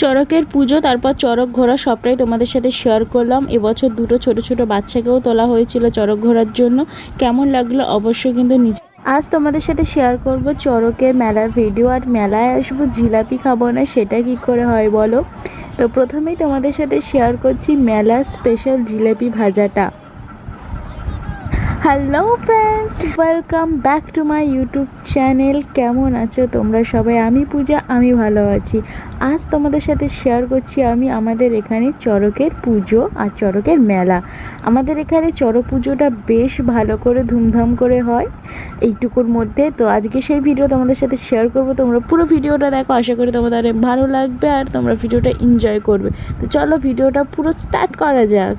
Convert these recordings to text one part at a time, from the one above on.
চড়কের পুজো, তারপর চড়ক ঘোরা সবটাই তোমাদের সাথে শেয়ার করলাম। এবছর দুটো ছোট ছোট বাচ্চাকেও তোলা হয়েছিল চড়ক ঘোরার জন্য। কেমন লাগল অবশ্যই কিন্তু নিজে আজ তোমাদের সাথে শেয়ার করব চড়কের মেলার ভিডিও আর মেলায় আসব জিলাপি খাব না, সেটা কি করে হয় বলো? তো প্রথমেই তোমাদের সাথে শেয়ার করছি মেলার স্পেশাল জিলাপি ভাজাটা। Hello friends welcome back to my YouTube channel কেমন আছো তোমরা সবাই? আমি পূজা, আমি ভালো আছি। আজ তোমাদের সাথে শেয়ার করছি আমি আমাদের এখানে চড়কের পুজো আর চড়কের মেলা। আমাদের এখানে চড়ক পুজোটা বেশ ভালো করে ধুমধাম করে হয় এইটুকুর মধ্যে। তো আজকে সেই ভিডিও তোমাদের সাথে শেয়ার করব। তোমরা পুরো ভিডিওটা দেখো। আশা করি তোমাদের ভালো লাগবে আর তোমরা ভিডিওটা এনজয় করবে। তো চলো ভিডিওটা পুরো স্টার্ট করা যাক।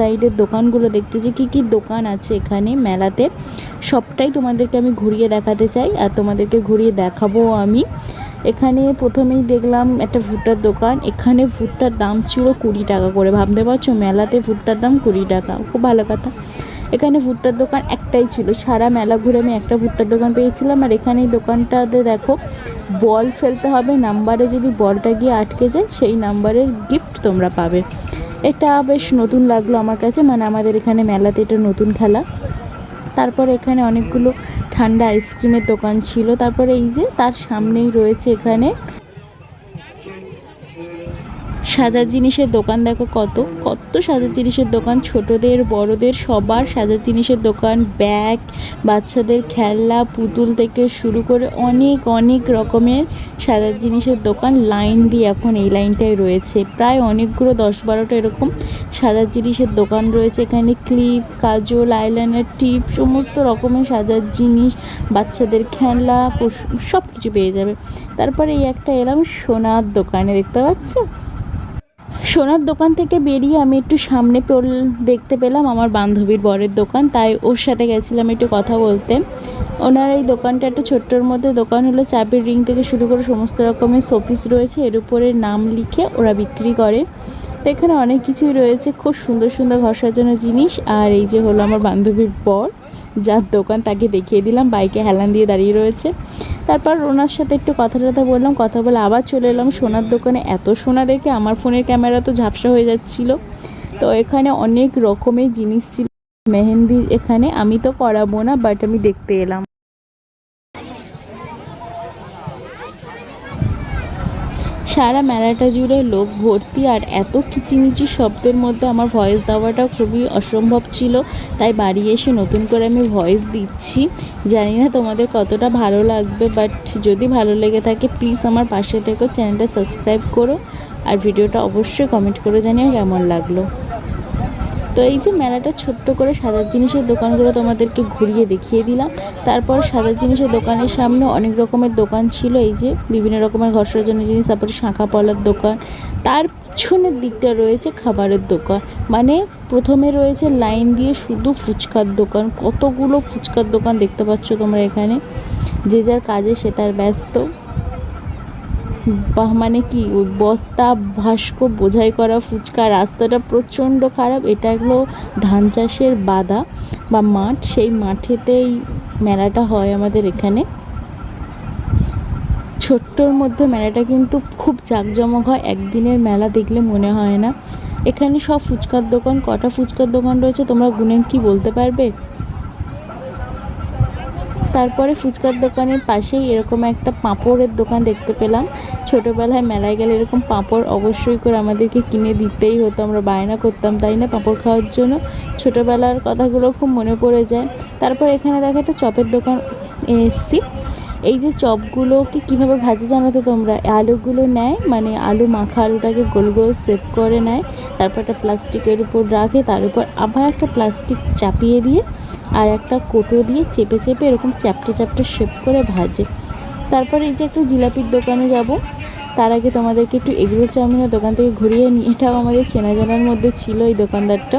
সাইডের দোকানগুলো দেখতে দেখতেছি, কি কি দোকান আছে এখানে মেলাতে। সবটাই তোমাদেরকে আমি ঘুরিয়ে দেখাতে চাই আর তোমাদেরকে ঘুরিয়ে দেখাবো আমি। এখানে প্রথমেই দেখলাম একটা ভুট্টার দোকান, এখানে ভুট্টার দাম ছিল কুড়ি টাকা করে। ভাবতে পারছ, মেলাতে ভুট্টার দাম কুড়ি টাকা, খুব ভালো কথা। এখানে ভুট্টার দোকান একটাই ছিল, সারা মেলা ঘুরে আমি একটা ভুট্টার দোকান পেয়েছিলাম। আর এখানে দোকানটাতে দেখো, বল ফেলতে হবে, নাম্বারে যদি বলটা গিয়ে আটকে যায়, সেই নাম্বারের গিফট তোমরা পাবে। এটা বেশ নতুন লাগল আমার কাছে মানে আমাদের এখানে মেলাতে এটা নতুন খেলা। তারপর এখানে অনেকগুলো ঠান্ডা আইসক্রিমের দোকান ছিল। তারপরে এই যে তার সামনেই রয়েছে এখানে সাজার জিনিসের দোকান দেখো কত কত সাজার জিনিসের দোকান। ছোটদের, বড়দের, সবার সাজার জিনিসের দোকান। ব্যাগ, বাচ্চাদের খেলনা, পুতুল থেকে শুরু করে অনেক অনেক রকমের সাজার জিনিসের দোকান লাইন দিয়ে এখন এই লাইনটায় রয়েছে। প্রায় অনেকগুলো দশ বারোটা এরকম সাজার জিনিসের দোকান রয়েছে। এখানে ক্লিপ, কাজল, আইলাইনার, টিপ, সমস্ত রকমের সাজার জিনিস, বাচ্চাদের খেলনা সব কিছু পেয়ে যাবে। তারপরে এই একটা এলাম সোনার দোকানে, দেখতে পাচ্ছ? সোনার দোকান থেকে বেরিয়ে আমি একটু সামনে পেল দেখতে পেলাম আমার বান্ধবীর বরের দোকান, তাই ওর সাথে গেছিলাম একটু কথা বলতে। ওনার এই দোকানটা একটা ছোট্টর মধ্যে দোকান হলো চাবির রিং থেকে শুরু করে সমস্ত রকমের শোপিস রয়েছে, এর উপরে নাম লিখে ওরা বিক্রি করে। তো এখানে অনেক কিছুই রয়েছে, খুব সুন্দর সুন্দর ঘর সাজানোর জিনিস, আর এই যে হলো আমার বান্ধবীর বর, যার দোকান তাকে দেখিয়ে দিলাম, বাইকে হেলান দিয়ে দাঁড়িয়ে রয়েছে। তারপর ওনার সাথে একটু কথা টথা বললাম, কথা বলে আবার চলে এলাম সোনার দোকানে। এত সোনা দেখে আমার ফোনের ক্যামেরা তো ঝাপসা হয়ে যাচ্ছিল। তো এখানে অনেক রকমের জিনিস ছিল। মেহেন্দি এখানে আমি তো করাবো না বাট আমি দেখতে এলাম। সারা মেলাটা জুড়ে লোক ভর্তি আর এত কিচিমিচি শব্দের মধ্যে আমার ভয়েস দেওয়াটা খুবই অসম্ভব ছিল। তাই বাড়ি এসে নতুন করে আমি ভয়েস দিচ্ছি। জানি না তোমাদের কতটা ভালো লাগবে বাট যদি ভালো লেগে থাকে প্লিজ আমার পাশে থেকে চ্যানেলটা সাবস্ক্রাইব করো। আর ভিডিওটা অবশ্যই কমেন্ট করে জানিও কেমন লাগল। তো এই যে মেলাটা ছোট্ট করে সাজার জিনিসের দোকানগুলো তোমাদেরকে ঘুরিয়ে দেখিয়ে দিলাম। তারপর সাজার জিনিসের দোকানের সামনে অনেক রকমের দোকান ছিল, এই যে বিভিন্ন রকমের ঘর সাজানোর জিনিস, তারপরে শাঁখা পলার দোকান। তার পিছনের দিকটা রয়েছে খাবারের দোকান। মানে প্রথমে রয়েছে লাইন দিয়ে শুধু ফুচকার দোকান। কতগুলো ফুচকার দোকান দেখতে পাচ্ছ তোমরা এখানে? যে যার কাজে সে তার ব্যস্ত। মানে কি? ওই বস্তা, ভাস্ক, বোঝাই করা ফুচকা, রাস্তাটা প্রচণ্ড খারাপ। এটা হলো ধান চাষের বাদা বা মাঠ। সেই মাঠেতেই মেলাটা হয় আমাদের এখানে। ছোট্টর মধ্যে মেলাটা কিন্তু খুব জাঁকজমক হয়। একদিনের মেলা দেখলে মনে হয় না। এখানে সব ফুচকার দোকান, কটা ফুচকার দোকান রয়েছে? তোমরা গুনে কি বলতে পারবে? তারপরে ফুচকার দোকানের পাশেই এরকম একটা পাঁপড়ের দোকান দেখতে পেলাম। ছোটোবেলায় মেলায় গেলে এরকম পাঁপড় অবশ্যই করে আমাদেরকে কিনে দিতেই হতো, আমরা বায়না করতাম, তাই না? পাঁপড় খাওয়ার জন্য। ছোটোবেলার কথাগুলো খুব মনে পড়ে যায়। তারপর এখানে দেখা একটা চপের দোকান এসছি। এই যে চপগুলোকে কীভাবে ভাজে জানো তো তোমরা? আলুগুলো নেয় মানে আলু মাখা আলুটাকে গোল গোল সেভ করে নেয়, তারপর একটা প্লাস্টিকের উপর রাখে, তার উপর আবার একটা প্লাস্টিক চাপিয়ে দিয়ে আর একটা কোটো দিয়ে চেপে চেপে এরকম চ্যাপটে চ্যাপটে শেপ করে ভাজে। তারপরে এই যে একটা জিলাপির দোকানে যাব, তার আগে তোমাদেরকে একটু এগরোল চাউমিনের দোকান থেকে ঘুরিয়ে নিয়ে এটাও আমাদের চেনা জানার মধ্যে ছিল এই দোকানদারটা।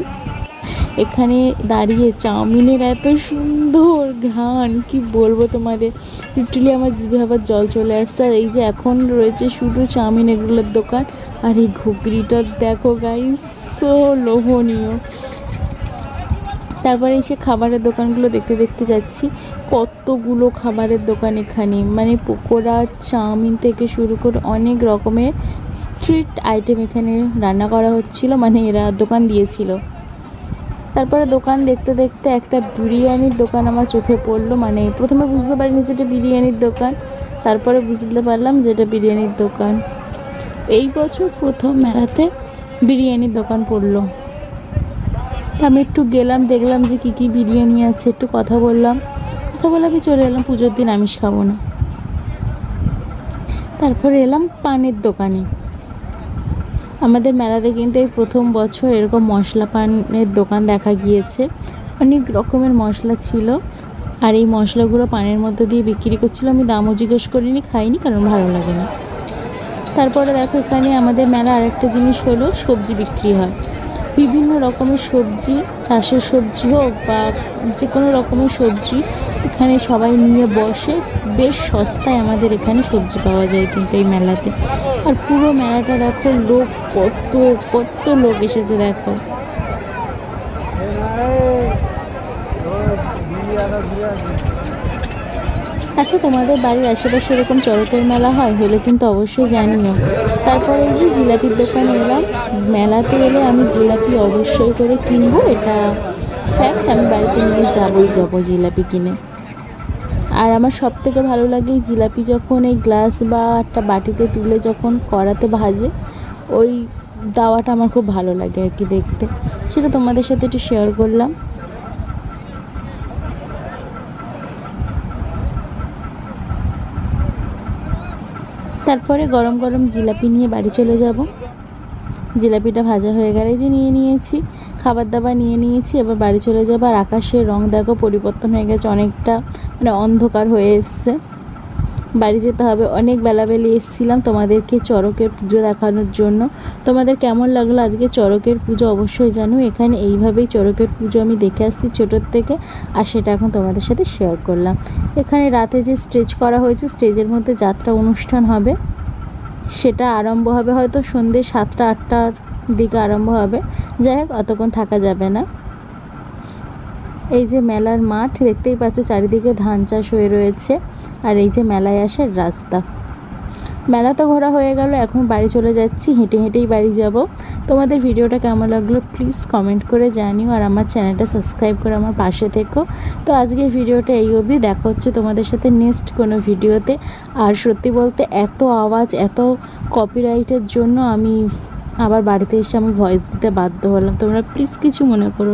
এখানে দাঁড়িয়ে চাউমিনের এত সুন্দর ঘ্রাণ, কি বলব তোমাদের? লিটারালি আমার জিভে আবার জল চলে আসছে। আর এই যে এখন রয়েছে শুধু চাউমিন এগুলোর দোকান, আর এই ঘুগরিটা দেখো গাইস সো লোভনীয়। তারপরে এসে খাবারের দোকানগুলো দেখতে দেখতে যাচ্ছি। কতগুলো খাবারের দোকান এখানে। মানে পকোড়া, চাউমিন থেকে শুরু করে অনেক রকমের স্ট্রিট আইটেম এখানে রান্না করা হচ্ছিল মানে এরা দোকান দিয়েছিল। তারপরে দোকান দেখতে দেখতে একটা বিরিয়ানির দোকান আমার চোখে পড়ল। মানে প্রথমে বুঝতে পারিনি যেটা বিরিয়ানির দোকান, তারপরে বুঝতে পারলাম যেটা বিরিয়ানির দোকান। এই বছর প্রথম মেলাতে বিরিয়ানির দোকান পড়ল। আমি একটু গেলাম, দেখলাম যে কী কী বিরিয়ানি আছে, একটু কথা বললাম। কথা বলে আমি চলে এলাম, পুজোর দিন আমিষ খাব না। তারপরে এলাম পানের দোকানে। আমাদের মেলাতে কিন্তু এই প্রথম বছর এরকম মশলা পানের দোকান দেখা গিয়েছে। অনেক রকমের মশলা ছিল। আর এই মশলাগুলো পানের মধ্যে দিয়ে বিক্রি করছিল। আমি দামও জিজ্ঞেস করিনি, খাইনি কারণ ভালো লাগে না তারপরে দেখো এখানে আমাদের মেলা আরেকটা জিনিস হলো সবজি বিক্রি হয়। বিভিন্ন রকমের সবজি, চাষের সবজি হোক বা যে কোনো রকমের সবজি এখানে সবাই নিয়ে বসে। বেশ সস্তায় আমাদের এখানে সবজি পাওয়া যায় কিন্তু এই মেলাতে। আর পুরো মেলাটা দেখো, লোক কত কত লোক এসেছে দেখো। আচ্ছা তোমাদের বাড়ির আশেপাশে এরকম চড়কের মেলা হয় হলে কিন্তু অবশ্যই জানিও। তারপরে এই জিলাপির দোকানে এলাম, মেলাতে এলে আমি জিলাপি অবশ্যই করে কিনবো, এটা ফ্যাক্ট আমি বাড়িতে নিয়ে যাবোই যাব জিলাপি কিনে। আর আমার সব থেকে ভালো লাগে জিলাপি যখন এই গ্লাস বা একটা বাটিতে তুলে যখন কড়াতে ভাজে, ওই দাওয়াটা আমার খুব ভালো লাগে আর কি দেখতে। সেটা তোমাদের সাথে একটু শেয়ার করলাম। তারপরে গরম গরম জিলাপি নিয়ে বাড়ি চলে যাব। জিলাপিটা ভাজা হয়ে গেলে যে নিয়ে নিয়েছি, খাবার দাবার নিয়ে নিয়েছি, এবার বাড়ি চলে যাব আর আকাশের রং দেখো পরিবর্তন হয়ে গেছে, অনেকটা মানে অন্ধকার হয়ে এসছে। বাড়ি যেতে হবে। অনেক বেলাবেলি এসেছিলাম তোমাদেরকে চড়কের পুজো দেখানোর জন্য। তোমাদের কেমন লাগল আজকে চড়কের পুজো অবশ্যই জানো এখানে এইভাবেই চড়কের পুজো আমি দেখে আসছি ছোটোর থেকে আর সেটা এখন তোমাদের সাথে শেয়ার করলাম। এখানে রাতে যে স্টেজ করা হয়েছে স্টেজের মধ্যে যাত্রা অনুষ্ঠান হবে। সেটা আরম্ভ হবে হয়তো সন্ধ্যে সাতটা, আটটার দিকে আরম্ভ হবে। যাই হোক, অতক্ষণ থাকা যাবে না। এই যে মেলার মাঠ, দেখতেই পাচ্ছ চারিদিকে ধান চাষ হয়ে রয়েছে আর এই যে মেলায় আসার রাস্তা। মেলা তো ঘোরা হয়ে গেল, এখন বাড়ি চলে যাচ্ছি, হেঁটে হেঁটেই বাড়ি যাব। তোমাদের ভিডিওটা কেমন লাগল প্লিজ কমেন্ট করে জানিও আর আমার চ্যানেলটা সাবস্ক্রাইব করে আমার পাশে থেকো। তো আজকে ভিডিওটা এই অবধি, দেখা হচ্ছে তোমাদের সাথে নেক্সট কোনো ভিডিওতে। আর সত্যি বলতে এত আওয়াজ, এত কপিরাইটের জন্য আমি আবার বাড়িতে এসে আমি ভয়েস দিতে বাধ্য হলাম। তোমরা প্লিজ কিছু মনে করো।